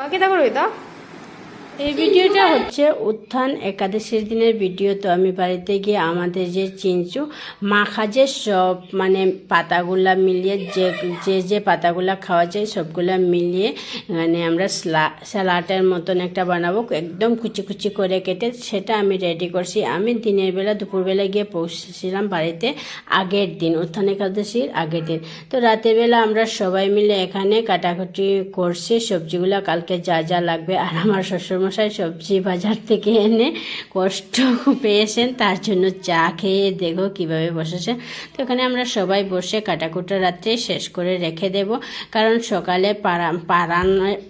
কেটা করবি তো এই ভিডিওটা হচ্ছে উত্থান একাদশীর দিনের ভিডিও। তো আমি বাড়িতে গিয়ে আমাদের যে চিঞ্চু মাখা যে সব মানে পাতাগুলা মিলিয়ে যে যে যে পাতাগুলা খাওয়া যায় সবগুলা মিলিয়ে মানে আমরা স্যালাডের মতন একটা বানাবো, একদম কুচি কুচি করে কেটে সেটা আমি রেডি করছি। আমি দিনের বেলা দুপুরবেলা গিয়ে পৌঁছেছিলাম বাড়িতে আগের দিন, উত্থান একাদশীর আগের দিন। তো রাতের বেলা আমরা সবাই মিলে এখানে কাটাকুটি করছি, সবজিগুলা কালকে যা যা লাগবে। আর আমার শ্বশুরমশাই সবজি বাজার থেকে এনে কষ্ট পেয়েছেন, তার জন্য চা খেয়ে দেখো কীভাবে বসেছে। তো এখানে আমরা সবাই বসে কাটাকুটা রাত্রে শেষ করে রেখে দেব, কারণ সকালে পারান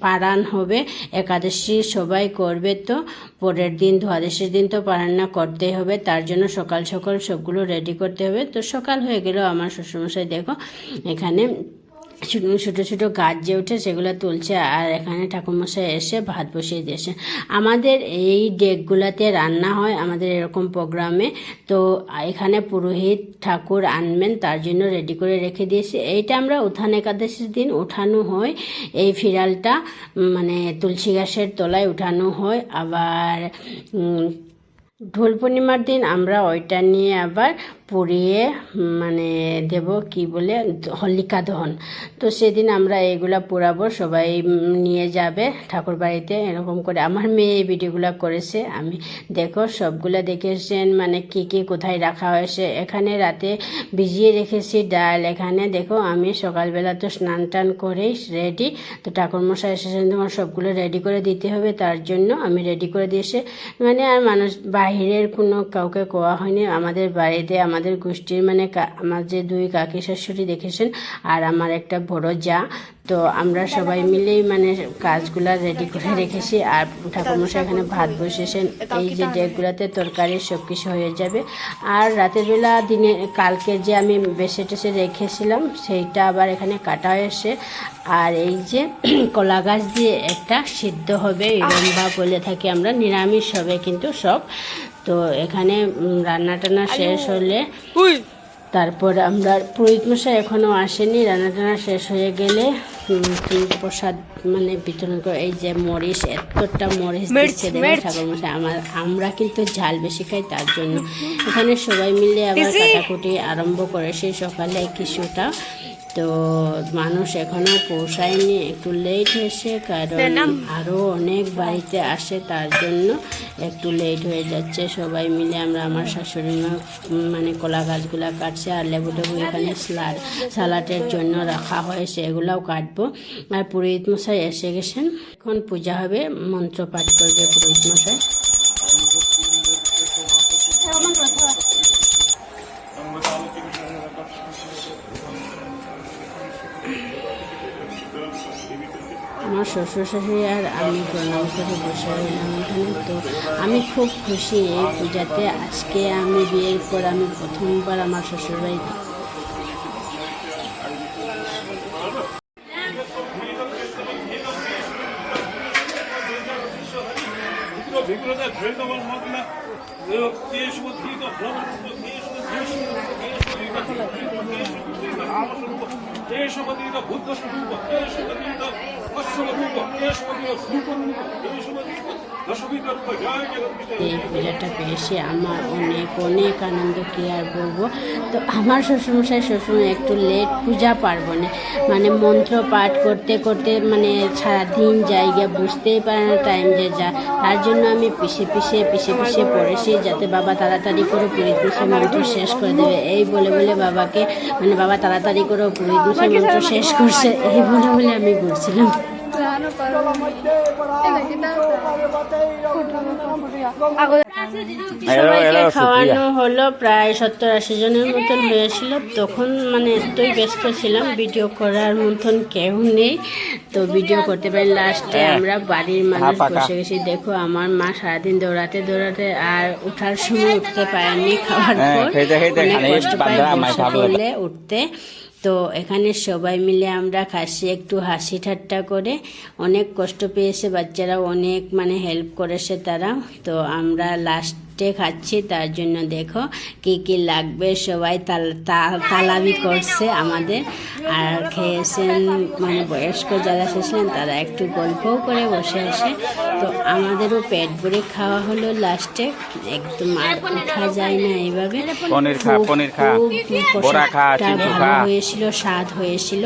পারান হবে, একাদশী সবাই করবে তো, পরের দিন, দ্বাদশীর দিন তো পারান্না করতেই হবে, তার জন্য সকাল সকাল সবগুলো রেডি করতে হবে। তো সকাল হয়ে গেলেও আমার শ্বশুরমশাই, দেখো এখানে ছোটো ছোটো গাছ যে উঠে সেগুলো তুলছে আর এখানে ঠাকুরমশাই এসে ভাত বসিয়ে দিয়েছে। আমাদের এই ডেকগুলাতে রান্না হয় আমাদের এরকম প্রোগ্রামে। তো এখানে পুরোহিত ঠাকুর আনবেন, তার জন্য রেডি করে রেখে দিয়েছি। এইটা আমরা উত্থান একাদশীর দিন উঠানো হয়। এই ফিরালটা মানে তুলসী গাছের তলায় উঠানো হয়। আবার ঢোল পূর্ণিমার দিন আমরা ওইটা নিয়ে আবার পুড়িয়ে মানে দেব কি বলে হলিকা দহন। তো সেদিন আমরা এগুলা পোড়াবো, সবাই নিয়ে যাবে ঠাকুর বাড়িতে, এরকম করে। আমার মেয়ে এই ভিডিওগুলো করেছে। আমি দেখো, সবগুলা দেখেছেন মানে কি কি কোথায় রাখা হয়েছে। এখানে রাতে ভিজিয়ে রেখেছি ডাল, এখানে দেখো আমি সকালবেলা তো স্নান টান করেই রেডি তো ঠাকুরমশাই এসেছেন, তোমার সবগুলো রেডি করে দিতে হবে, তার জন্য আমি রেডি করে দিয়েছি। মানে আর মানুষ, বাহিরের কোনো কাউকে কোয়া হয়নি। আমাদের বাড়িতে আমাদের গোষ্ঠীর মানে আমার যে দুই কাকি শাশুড়ি দেখেছেন আর আমার একটা বড় যা, তো আমরা সবাই মিলেই মানে কাজগুলা রেডি করে রেখেছি আর ঠাকুরমশাই এখানে ভাত বসেছেন এই যে ডেকগুলাতে তরকারি সব কিছু হয়ে যাবে। আর রাতের বেলা দিনে, কালকে যে আমি বেছে টেসে রেখেছিলাম, সেইটা আবার এখানে কাটা হয়েছে আর এই যে কলা গাছ দিয়ে একটা সিদ্ধ হবে লম্বা বলে থাকি আমরা, নিরামিষ হবে কিন্তু সব। তো এখানে রান্না টান্না শেষ হলে তারপর আমরা পুরোহিত মশাই এখনও আসেনি রান্না টান্না শেষ হয়ে গেলে প্রসাদ মানে বিতরণ করে এই যে মরিচ এতটা মরিচ দিচ্ছে ঠাকুর মশাই আমার আমরা কিন্তু ঝাল বেশি খাই তার জন্য। এখানে সবাই মিলে আবার কাটাকুটি আরম্ভ করেছে সকালে কিছুটা। তো মানুষ এখনও পৌঁছায়নি একটু লেট হয়েছে কারণ? আরও অনেক বাড়িতে আসে তার জন্য একটু লেট হয়ে যাচ্ছে। সবাই মিলে আমরা আমার শাশুড়ি মা মানে কলা গাছগুলা কাটছে আর লেবু টেবু এখানে স্লাড সালাটের জন্য রাখা হয়েছে এগুলাও কাটবো। আর পুরোহিত মশাই এসে গেছেন। এখন পূজা হবে মন্ত্র পাঠ করবে পুরোহিত মশাই। আমার শ্বশুর শাশুড়ি আর আমি প্রণাম করে বসে রইলাম এখানে। তো আমি খুব খুশি এই পূজাতে। আজকে আমি বিয়ের পর আমি প্রথমবার আমার শ্বশুরবাড়িতে বিগ্রহে পূজাটা পেয়েছি আমার অনেক অনেক আনন্দ কি আর বলব? তো আমার শ্বশুরমশাই শ্বশুর একটু লেট পূজা পার্বণে। মানে মন্ত্র পাঠ করতে করতে মানে সারাদিন জায়গা বুঝতেই পারে না টাইম যে যা। তার জন্য আমি পিছিয়ে পিছিয়ে পিছিয়ে পিছিয়ে পড়েছি যাতে বাবা তাড়াতাড়ি করে মশাই মন্ত্র শেষ করে দেবে। এই বলে বলে বাবাকে মানে বাবা তাড়াতাড়ি করে পুরীত মশাই মন্ত্র শেষ করছে, এই বলে বলে আমি ঘুরছিলাম সবাইকে খাওয়ানো হলো প্রায় সত্তর আশি জনের মতন হয়েছিল। তখন মানে এতই ব্যস্ত ছিলাম ভিডিও করার মতন কেউ নেই। তো ভিডিও করতে পারি লাস্টে আমরা বাড়ির মানুষ বসে গেছি। দেখো আমার মা সারাদিন দৌড়াতে দৌড়াতে আর উঠার সময় উঠতে পারেনি খাওয়ার হ্যাঁ, পর। অনেক কষ্ট পায় বসে উঠতে। তো এখানে সবাই মিলে আমরা খাসি একটু হাসি ঠাট্টা করে অনেক কষ্ট পেয়েছে বাচ্চারা, অনেক মানে হেল্প করেছে তারা। তো আমরা লাস্ট লাস্টে খাচ্ছি তার জন্য দেখো কি কি লাগবে সবাই তালাবি করছে আমাদের। আর খেয়েছেন মানে বয়স্ক যারা এসেছিলেন তারা একটু গল্পও করে বসে আসে তো আমাদেরও পেট ভরে খাওয়া হলো লাস্টে। একদম আর উঠা যায় না এইভাবে। পনির খা, খুব- পনির খা, ভালো। হয়েছিল স্বাদ হয়েছিল।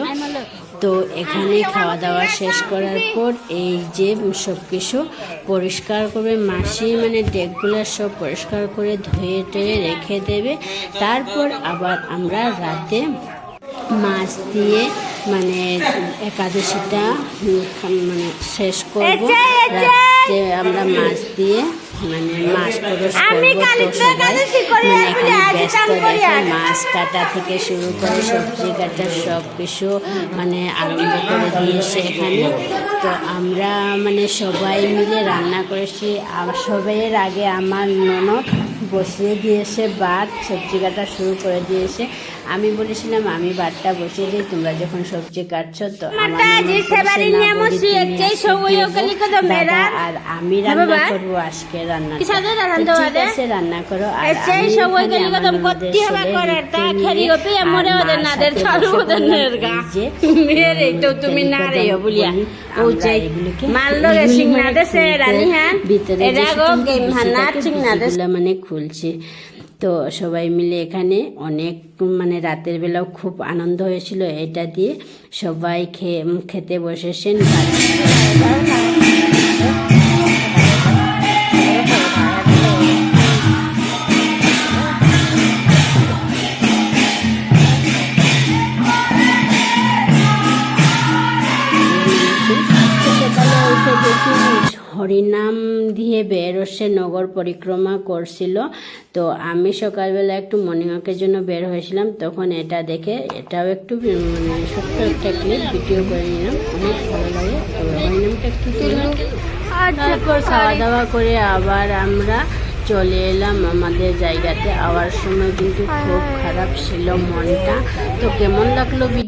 তো এখানে খাওয়া দাওয়া শেষ করার পর এই যে সব কিছু পরিষ্কার করবে মাসি মানে ডেকগুলো সব পরিষ্কার করে ধুয়ে টুয়ে রেখে দেবে। তারপর আবার আমরা রাতে মাছ দিয়ে মানে একাদশীটা মানে শেষ করব। রাতে আমরা মাছ দিয়ে মানে মাছ পরশ করব তো সবাই। মানে এখানে ব্যস্ত দেখে মাছ কাটা থেকে শুরু করে সবজি কাটা সব কিছু মানে আরম্ভ করে দিয়েছে এখানে। তো আমরা মানে সবাই মিলে রান্না করেছি। সবাইয়ের আগে আমার ননদ বসিয়ে দিয়েছে ভাত সবজি কাটা শুরু করে দিয়েছে। আমি বলেছিলাম আমি ভাতটা বসিয়ে দিই তোমরা যখন সবজি কাটছো তো আর আমি রান্না করব আজকে রান্না ঠিক আছে রান্না করো। আর বসে হ্যাঁ? মানে খুলছে। তো সবাই মিলে এখানে অনেক মানে রাতের বেলাও খুব আনন্দ হয়েছিল এটা দিয়ে। সবাই খেয়ে খেতে বসেছেন। হরিনাম দিয়ে বেরোসে নগর পরিক্রমা করছিল। তো আমি সকালবেলা একটু মর্নিং ওয়াকের জন্য বের হয়েছিলাম। তখন এটা দেখে এটাও একটু মানে ছোট্ট একটা ক্লিপ ভিডিও করে নিলাম। অনেক ভালো লাগে। তো হরিনামটা একটু তুললাম তারপর খাওয়া দাওয়া করে আবার আমরা চলে এলাম আমাদের জায়গাতে। আওয়ার সময় কিন্তু খুব খারাপ ছিল মনটা। তো কেমন লাগল ভিডিও